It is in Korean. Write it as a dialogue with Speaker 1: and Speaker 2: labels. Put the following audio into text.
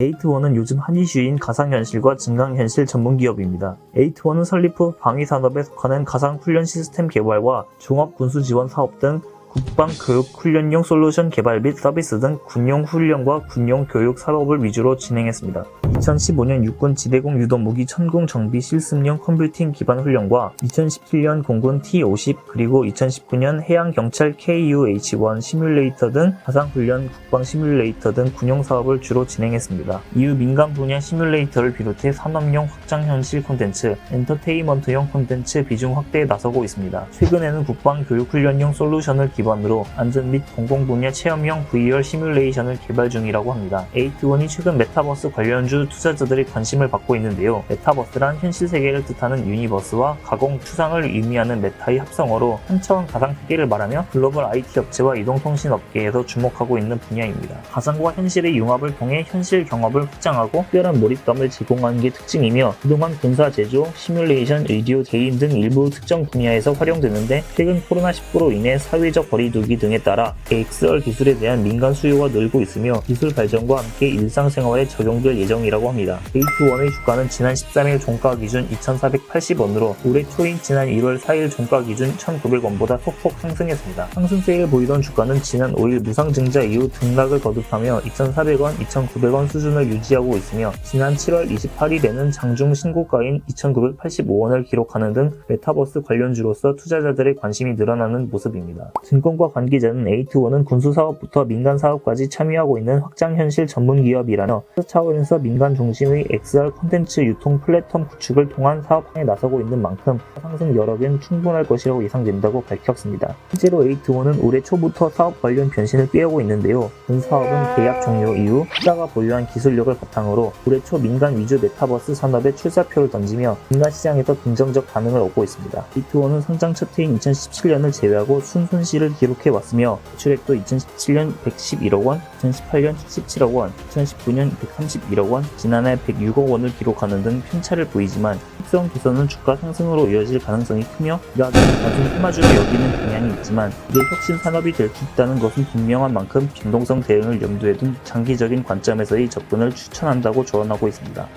Speaker 1: 에이트원은 요즘 한 이슈인 가상현실과 증강현실 전문기업입니다. 에이트원은 설립 후 방위산업에 속하는 가상훈련 시스템 개발과 종합군수지원 사업 등 국방 교육 훈련용 솔루션 개발 및 서비스 등 군용 훈련과 군용 교육 사업을 위주로 진행했습니다. 2015년 육군 지대공 유도무기 천공 정비 실습용 컴퓨팅 기반 훈련과 2017년 공군 T-50 그리고 2019년 해양경찰 KUH-1 시뮬레이터 등 가상훈련 국방 시뮬레이터 등 군용 사업을 주로 진행했습니다. 이후 민간 분야 시뮬레이터를 비롯해 산업용 확장현실 콘텐츠, 엔터테인먼트용 콘텐츠 비중 확대에 나서고 있습니다. 최근에는 국방 교육 훈련용 솔루션을 기반으로 안전 및 공공 분야 체험형 VR 시뮬레이션을 개발 중이라고 합니다. 에이트원이 최근 메타버스 관련주 투자자들의 관심을 받고 있는데요. 메타버스란 현실 세계를 뜻하는 유니버스와 가공 추상을 의미하는 메타의 합성어로 한 차원 가상 세계를 말하며 글로벌 IT 업체와 이동통신 업계에서 주목하고 있는 분야입니다. 가상과 현실의 융합을 통해 현실 경험을 확장하고 특별한 몰입감을 제공하는 게 특징이며 그동안 군사 제조, 시뮬레이션, 의료, 개인 등 일부 특정 분야에서 활용되는데 최근 코로나19로 인해 사회적 거리두기 등에 따라 XR 기술에 대한 민간 수요가 늘고 있으며 기술 발전과 함께 일상생활에 적용될 예정이라고 합니다. 에이트원의 주가는 지난 13일 종가 기준 2,480원으로 올해 초인 지난 1월 4일 종가 기준 1,900원보다 소폭 상승했습니다. 상승세를 보이던 주가는 지난 5일 무상증자 이후 등락을 거듭하며 2,400원, 2,900원 수준을 유지하고 있으며 지난 7월 28일에는 장중 신고가인 2,985원을 기록하는 등 메타버스 관련주로서 투자자들의 관심이 늘어나는 모습입니다. 증권과 관계자는 에이트원은 군수사업부터 민간사업까지 참여하고 있는 확장현실 전문기업이라며 그 차원에서 민간 중심의 XR 콘텐츠 유통 플랫폼 구축을 통한 사업에 나서고 있는 만큼 상승 여력은 충분할 것이라고 예상된다고 밝혔습니다. 실제로 에이트원은 올해 초부터 사업 관련 변신을 꾀하고 있는데요. 본 사업은 계약 종료 이후 투자가 보유한 기술력을 바탕으로 올해 초 민간 위주 메타버스 산업에 출사표를 던지며 민간 시장에서 긍정적 반응을 얻고 있습니다. 에이트원은 상장 첫 해인 2017년을 제외하고 순손실을 기록해 왔으며 매출액도 2017년 111억 원, 2018년 77억 원, 2019년 131억 원, 지난해 106억 원을 기록하는 등 편차를 보이지만 특성 개선은 주가 상승으로 이어질 가능성이 크며 이러한 단순 테마주로 여기는 경향이 있지만 이게 혁신 산업이 될 수 있다는 것은 분명한 만큼 변동성 대응을 염두에 둔 장기적인 관점에서의 접근을 추천한다고 조언하고 있습니다.